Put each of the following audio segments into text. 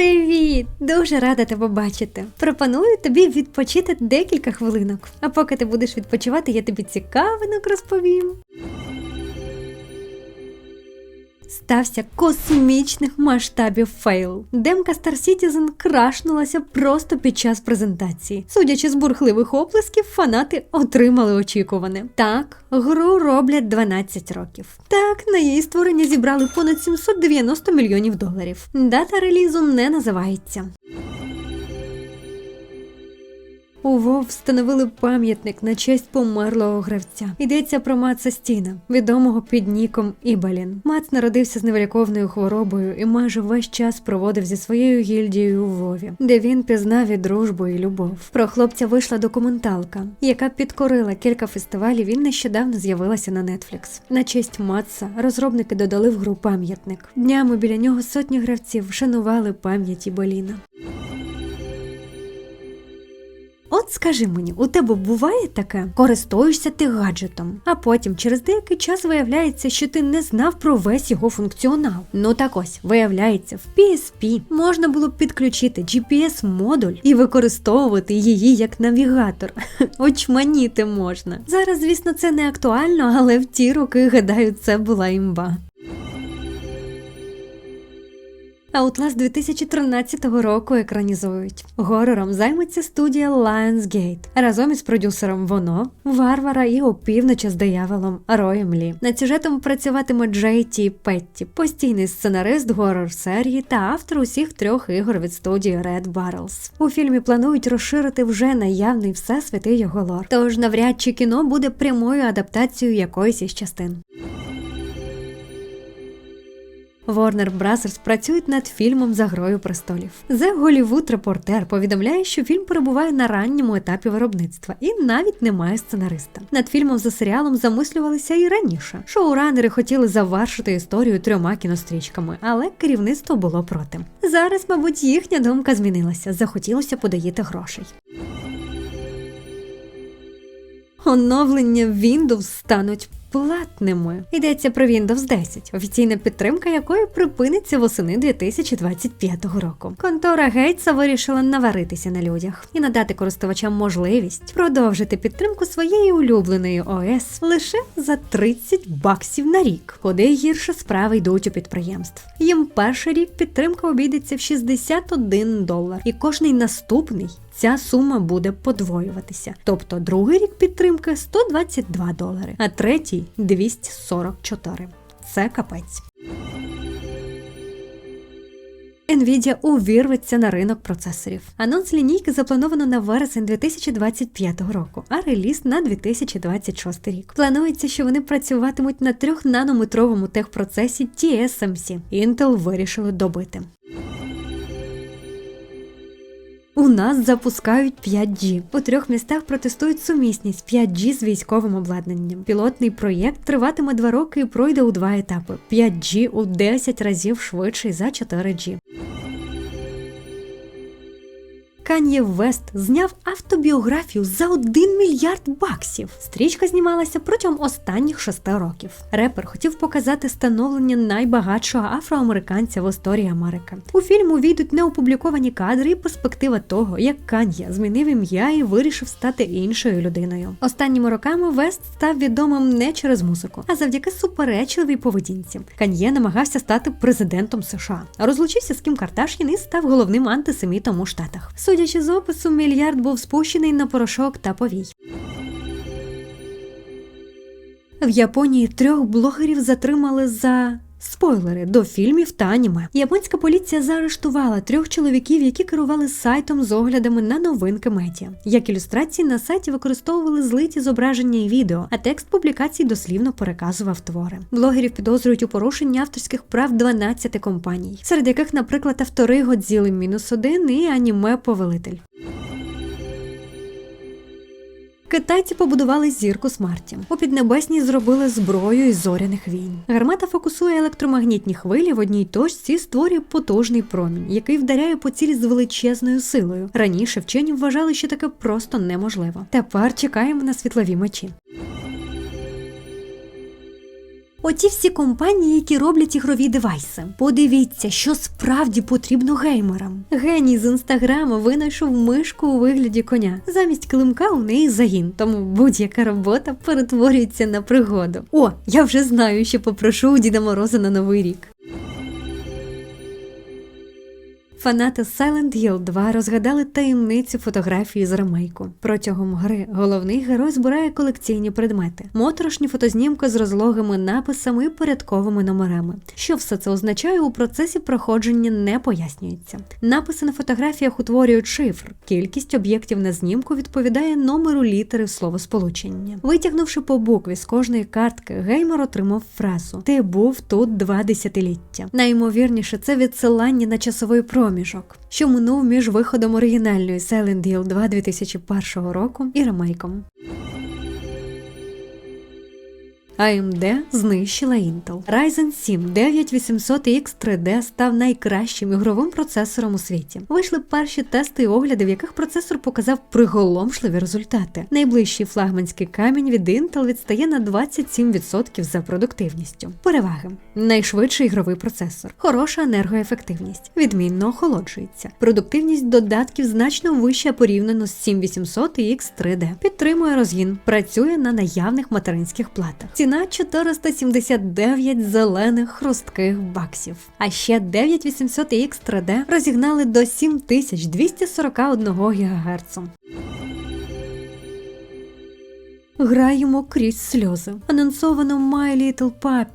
Привіт! Дуже рада тебе бачити. Пропоную тобі відпочити декілька хвилинок. А поки ти будеш відпочивати, я тобі цікавинок розповім. Стався космічних масштабів фейл. Демка Star Citizen крашнулася просто під час презентації. Судячи з бурхливих оплесків, фанати отримали очікуване. Так, гру роблять 12 років. Так, на її створення зібрали понад 790 мільйонів доларів. Дата релізу не називається. У Вов встановили пам'ятник на честь померлого гравця. Йдеться про Маца Стіна, відомого під ніком Ібалін. Мац народився з невиліковною хворобою і майже весь час проводив зі своєю гільдією у Вові, де він пізнав і дружбу і любов. Про хлопця вийшла документалка, яка підкорила кілька фестивалів і нещодавно з'явилася на Netflix. На честь Матса розробники додали в гру пам'ятник. Днями біля нього сотні гравців вшанували пам'ять Ібаліна. От скажи мені, у тебе буває таке? Користуєшся ти гаджетом, а потім через деякий час виявляється, що ти не знав про весь його функціонал. Ну так ось, виявляється, в PSP можна було б підключити GPS-модуль і використовувати її як навігатор. Очманіти можна. Зараз, звісно, це не актуально, але в ті роки, гадаю, це була імба. Outlast 2013 року екранізують. Горором займеться студія Lionsgate разом із продюсером Воно, Варвара і опівночі з дияволом Роєм Лі. Над сюжетом працюватиме Джей Ті Петті, постійний сценарист горор серії та автор усіх трьох ігор від студії Red Barrels. У фільмі планують розширити вже наявний всесвіт і його лор. Тож навряд чи кіно буде прямою адаптацією якоїсь із частин. Warner Bros. працюють над фільмом за грою престолів. The Hollywood Reporter повідомляє, що фільм перебуває на ранньому етапі виробництва і навіть не має сценариста. Над фільмом за серіалом замислювалися і раніше. Шоуранери хотіли завершити історію трьома кінострічками, але керівництво було проти. Зараз, мабуть, їхня думка змінилася. Захотілося подоїти грошей. Оновлення Windows стануть платними. Йдеться про Windows 10, офіційна підтримка якої припиниться восени 2025 року. Контора Гейтса вирішила наваритися на людях і надати користувачам можливість продовжити підтримку своєї улюбленої ОС лише за 30 баксів на рік. Куди гірше справи йдуть у підприємств. Їм перший рік підтримка обійдеться в 61 долар, і кожний наступний ця сума буде подвоюватися. Тобто другий рік підтримки 122 долари, а третій 244. Це капець. Nvidia увірветься на ринок процесорів. Анонс лінійки заплановано на вересень 2025 року, а реліз на 2026 рік. Планується, що вони працюватимуть на 3-нанометровому техпроцесі TSMC. Intel вирішили добити. У нас запускають 5G. У трьох містах протестують сумісність 5G з військовим обладнанням. Пілотний проєкт триватиме два роки і пройде у два етапи: 5G у 10 разів швидший за 4G. Кан'є Вест зняв автобіографію за 1 мільярд баксів. Стрічка знімалася протягом останніх шести років. Репер хотів показати становлення найбагатшого афроамериканця в історії Америки. У фільму війдуть неопубліковані кадри і перспектива того, як Кан'є змінив ім'я і вирішив стати іншою людиною. Останніми роками Вест став відомим не через музику, а завдяки суперечливій поведінці. Кан'є намагався стати президентом США, розлучився з Кім Кардаш'ян і став головним антисемітом у Штатах. Судячи з опису, мільярд був спущений на порошок та повій. В Японії трьох блогерів затримали за спойлери до фільмів та аніме. Японська поліція заарештувала трьох чоловіків, які керували сайтом з оглядами на новинки медіа. Як ілюстрації на сайті використовували злиті зображення і відео, а текст публікацій дослівно переказував твори. Блогерів підозрюють у порушенні авторських прав 12 компаній, серед яких, наприклад, автори Годзіли мінус один і аніме Повелитель. Китайці побудували зірку смерті. У піднебесній зробили зброю із зоряних війн. Гармата фокусує електромагнітні хвилі в одній точці, створює потужний промінь, який вдаряє по цілі з величезною силою. Раніше вчені вважали, що таке просто неможливо. Тепер чекаємо на світлові мечі. Оті всі компанії, які роблять ігрові девайси. Подивіться, що справді потрібно геймерам. Геній з інстаграма винайшов мишку у вигляді коня. Замість килимка у неї загін, тому будь-яка робота перетворюється на пригоду. О, я вже знаю, що попрошу у Діда Мороза на новий рік. Фанати Silent Hill 2 розгадали таємницю фотографії з ремейку. Протягом гри головний герой збирає колекційні предмети, моторошні фотознімки з розлогими написами і порядковими номерами. Що все це означає у процесі проходження не пояснюється. Написи на фотографіях утворюють шифр. Кількість об'єктів на знімку відповідає номеру літери словосполучення. Витягнувши по букві з кожної картки, геймер отримав фразу Ти був тут два десятиліття. Найімовірніше, це відсилання на часовий проміжок, що минув між виходом оригінальної Silent Hill 2 2001 року і ремейком. AMD знищила Intel. Ryzen 7 9800X 3D став найкращим ігровим процесором у світі. Вийшли перші тести і огляди, в яких процесор показав приголомшливі результати. Найближчий флагманський камінь від Intel відстає на 27% за продуктивністю. Переваги: найшвидший ігровий процесор, хороша енергоефективність, відмінно охолоджується. Продуктивність додатків значно вища порівняно з 7800X 3D. Підтримує розгін, працює на наявних материнських платах. 479 зелених хрустких баксів. А ще 9800X 3D розігнали до 7241 ГГц. Граємо крізь сльози. Анонсовано My Little Puppy,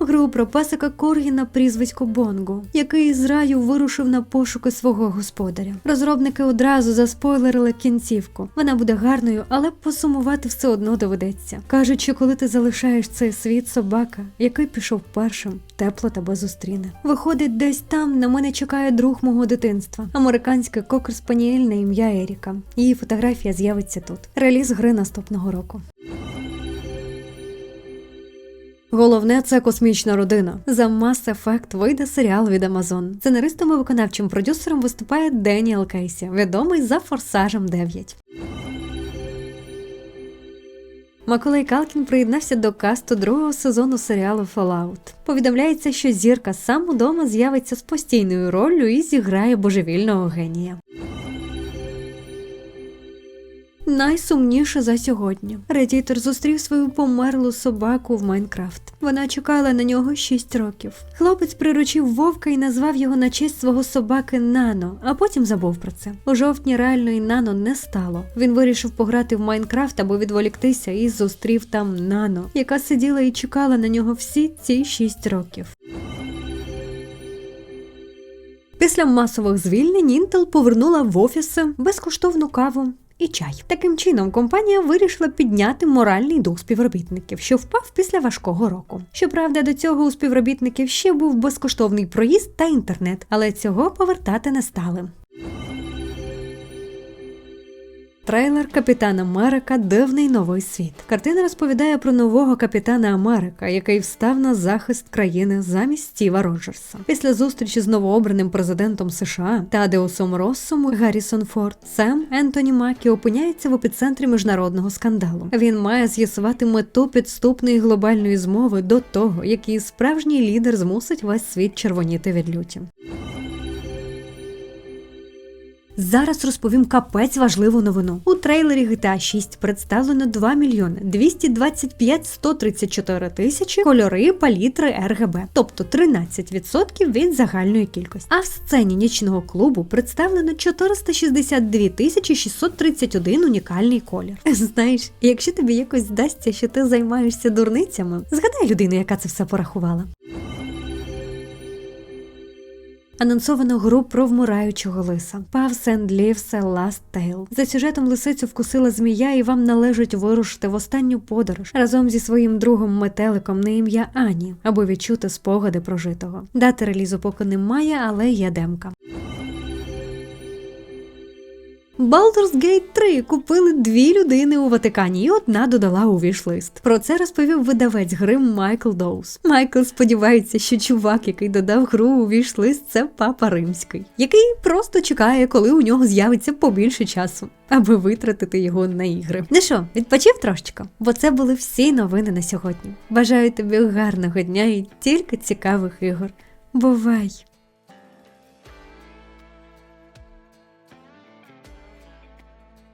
гру про песика Коргі на прізвисько Бонго, який з раю вирушив на пошуки свого господаря. Розробники одразу заспойлерили кінцівку. Вона буде гарною, але посумувати все одно доведеться. Кажуть, що коли ти залишаєш цей світ, собака, який пішов першим, тепло тебе зустріне. Виходить, десь там на мене чекає друг мого дитинства, американська кокер спаніель на ім'я Еріка. Її фотографія з'явиться тут. Реліз гри наступного року. Головне це космічна родина. За Mass Effect вийде серіал від Amazon. Сценаристом і виконавчим продюсером виступає Деніел Кейсі, відомий за Форсажем 9. Маколей Калкін приєднався до касту другого сезону серіалу Fallout. Повідомляється, що зірка сам удома з'явиться з постійною роллю і зіграє божевільного генія. Найсумніше за сьогодні. Редітор зустрів свою померлу собаку в Майнкрафт. Вона чекала на нього 6 років. Хлопець приручив вовка і назвав його на честь свого собаки Нано, а потім забув про це. У жовтні реальної Нано не стало. Він вирішив пограти в Майнкрафт або відволіктися і зустрів там Нано, яка сиділа і чекала на нього всі ці 6 років. Після масових звільнень Intel повернула в офіси безкоштовну каву і чай. Таким чином, компанія вирішила підняти моральний дух співробітників, що впав після важкого року. Щоправда, до цього у співробітників ще був безкоштовний проїзд та інтернет, але цього повертати не стали. Трейлер Капітан Америка Дивний новий світ. Картина розповідає про нового капітана Америка, який встав на захист країни замість Стіва Роджерса. Після зустрічі з новообраним президентом США Тадеусом Россом Гаррісон Форд Сем Ентоні Макі опиняється в епіцентрі міжнародного скандалу. Він має з'ясувати мету підступної глобальної змови до того, який справжній лідер змусить весь світ червоніти від люті. Зараз розповім капець важливу новину. У трейлері GTA 6 представлено 2 мільйони 225 134 тисячі кольори палітри RGB, тобто 13% від загальної кількості. А в сцені нічного клубу представлено 462 тисячі 631 унікальний колір. Знаєш, якщо тобі якось здасться, що ти займаєшся дурницями, згадай людину, яка це все порахувала. Анонсовано гру про вмираючого лиса. Puffs and Leaves Last Tale. За сюжетом лисицю вкусила змія, і вам належить вирушити в останню подорож разом зі своїм другом метеликом на ім'я Ані, аби відчути спогади прожитого. Дати релізу поки немає, але є демка. Baldur's Gate 3 купили дві людини у Ватикані, і одна додала у віш-лист. Про це розповів видавець гри Майкл Доус. Майкл сподівається, що чувак, який додав гру у віш-лист, це папа римський, який просто чекає, коли у нього з'явиться побільше часу, аби витратити його на ігри. Ну що, відпочив трошечко? Бо це були всі новини на сьогодні. Бажаю тобі гарного дня і тільки цікавих ігор. Бувай!